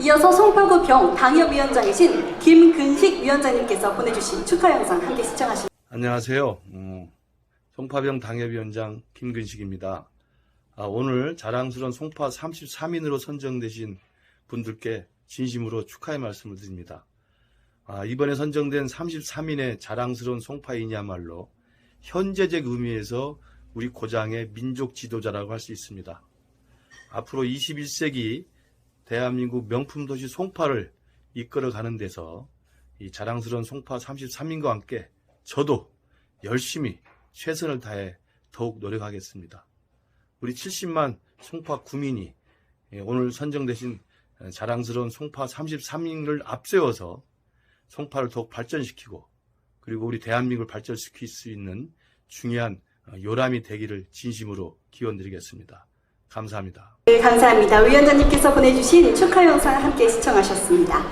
이어서 송파구 병 당협위원장이신 김근식 위원장님께서 보내주신 축하 영상 함께 시청하시겠습니다. 안녕하세요. 어, 송파병 당협위원장 김근식입니다. 아, 오늘 자랑스러운 송파 33인으로 선정되신 분들께 진심으로 축하의 말씀을 드립니다. 아, 이번에 선정된 33인의 자랑스러운 송파인이야말로 현재적 의미에서 우리 고장의 민족 지도자라고 할 수 있습니다. 앞으로 21세기 대한민국 명품 도시 송파를 이끌어가는 데서 이 자랑스러운 송파 33인과 함께 저도 열심히 최선을 다해 더욱 노력하겠습니다. 우리 70만 송파 구민이 예, 오늘 선정되신 자랑스러운 송파 33인을 앞세워서 송파를 더욱 발전시키고 그리고 우리 대한민국을 발전시킬 수 있는 중요한 어, 요람이 되기를 진심으로 기원드리겠습니다. 감사합니다. 네, 감사합니다. 위원장님께서 보내주신 축하 영상 함께 시청하셨습니다.